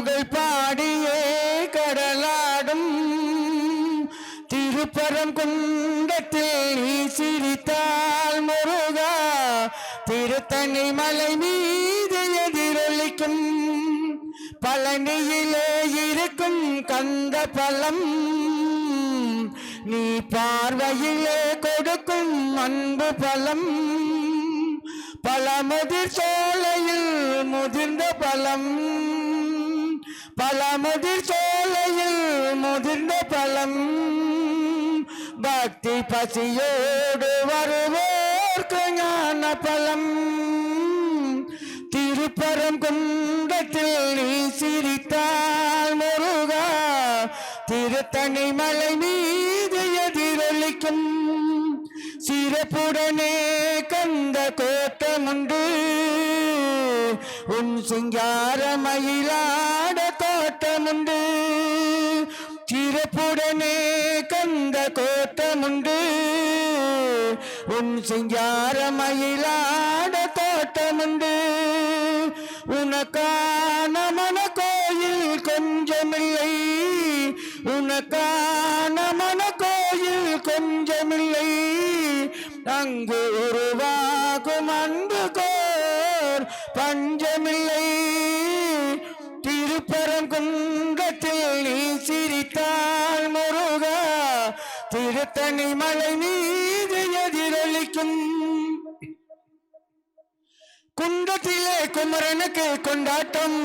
புகழ் பாடியே கடலாடும். திருப்பரம் குண்டத்தில் நீ சிரித்தால் முருகா திருத்தணி மலை மீது எதிரொலிக்கும். பழனியிலே இருக்கும் கந்த பழம் நீ பார்வையிலே கொடுக்கும் அன்பு பழம். பழமுதிர் சோலையில் முதிர்ந்த பழம். பழமுதிர் சோலையில் முதிர்ந்த பழம். பக்தி பசியோடு வருவோர்க்கு ஞான பழம். திருப்பரம் குண்டத்தில் நீ சிரித்தால் முருகா திருத்தணி மலை மீது எதிரொலிக்கும். சிறப்புடனே கந்த கோட்டமுண்டு. உன் சிங்கார மயிலாட தோட்டமுண்டு சிறப்புடனே கந்த கோட்டமுண்டு. உன் சிங்கார மயிலாட தோட்டமுண்டு உனக்கான மன கோயில் கொஞ்சமில்லை. உனக்கான மன கோயில் கொஞ்சமில்லை. அங்கு உருவாகும் அன்பு கோ பஞ்சமில்லை திருப்பரங்குன்றத்தில் நீ சிரித்தால் முருகா திருத்தணி மலை மீது எதிரொலிக்கும். குன்றத்திலே குமரனுக்கு கொண்டாட்டம்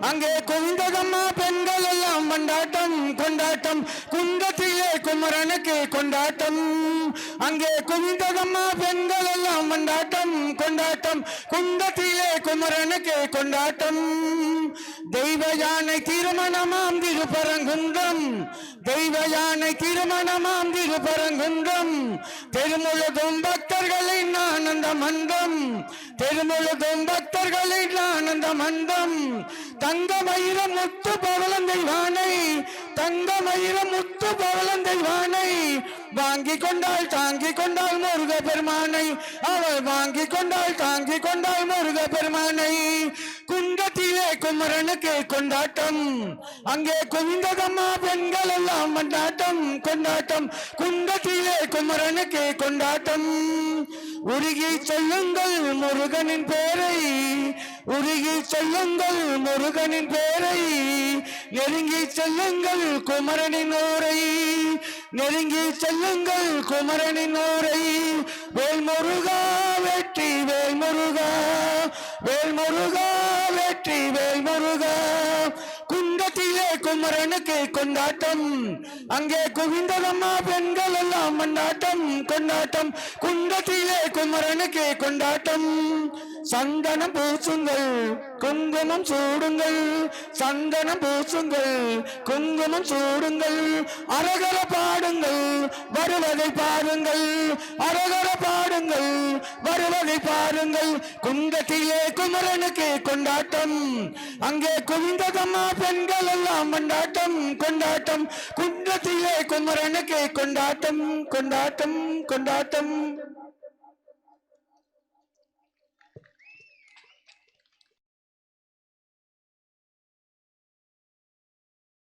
அங்கே குந்தகம்மா பெண்கள் எல்லாம் கொண்டாட்டம் கொண்டாட்டம். குன்றத்திலே குமரனுக்கு கொண்டாட்டம். அங்கே குவிந்ததம்மா பெண்கள் எல்லாம் கொண்டாட்டம் கொண்டாட்டம். குன்றத்திலே குமரனுக்கு கொண்டாட்டம். தெய்வ யானை திருமணமாம் திருப்பரங்குன்றம் தெய்வ யானை திருமணமாம் திருபரங்குன்றம் தெருமுழுதும் பக்தர்களின் ஆனந்த மன்றம். தெருமுழுதும் பக்தர்களின் ஆனந்த மன்றம். மயிர முத்து பவளந்தை வானை தங்க மயிர முத்து பவளந்தை வானை. வாங்கி கொண்டாள் தாங்கி கொண்டாள் முருக பெருமானை அவள் வாங்கி கொண்டாள் தாங்கி கொண்டாள் முருக பெருமானை குன்றத்திலே குமரனுக்கு கொண்டாட்டம். அங்கே குவிந்ததம்மா பெண்கள் எல்லாம் கொண்டாட்டம். கொண்டாட்டம் குன்றத்திலே குமரனுக்கு கொண்டாட்டம். உருகி சொல்லுங்கள் முருகனின் பேரை. உருகி சொல்லுங்கள் முருகனின் பேரை. நெருங்கி செல்லுங்கள் குமரனின் ஊரை. நெருங்கி செல்லுங்கள் குமரனின் ஊரை வேல்முருகா வெற்றி வேல்முருகா. வேல்முருகா வெற்றி வேல் குமரனுக்கு கொண்டாட்டம். அங்கே குவிந்ததம்மா பெண்கள் எல்லாம் கொண்டாட்டம் கொண்டாட்டம். குண்டத்திலே குமரனுக்கு கொண்டாட்டம். சந்தனம் பூசுங்கள் குங்குமம் சூடுங்கள். சந்தனம் பூசுங்கள் குங்குமம் சூடுங்கள். அரகர பாடுங்கள் வருவதை பாருங்கள். அரகர பாடு பாருங்கள் வருவதை பாருங்கள். குண்டத்திலே குமரனுக்கு கொண்டாட்டம். அங்கே குவிந்ததம்மா பெண்கள் எல்லாம் கொண்டாட்டம் கொண்டாட்டம். குண்டத்திலே குமரனுக்கு கொண்டாட்டம் கொண்டாட்டம் கொண்டாட்டம்.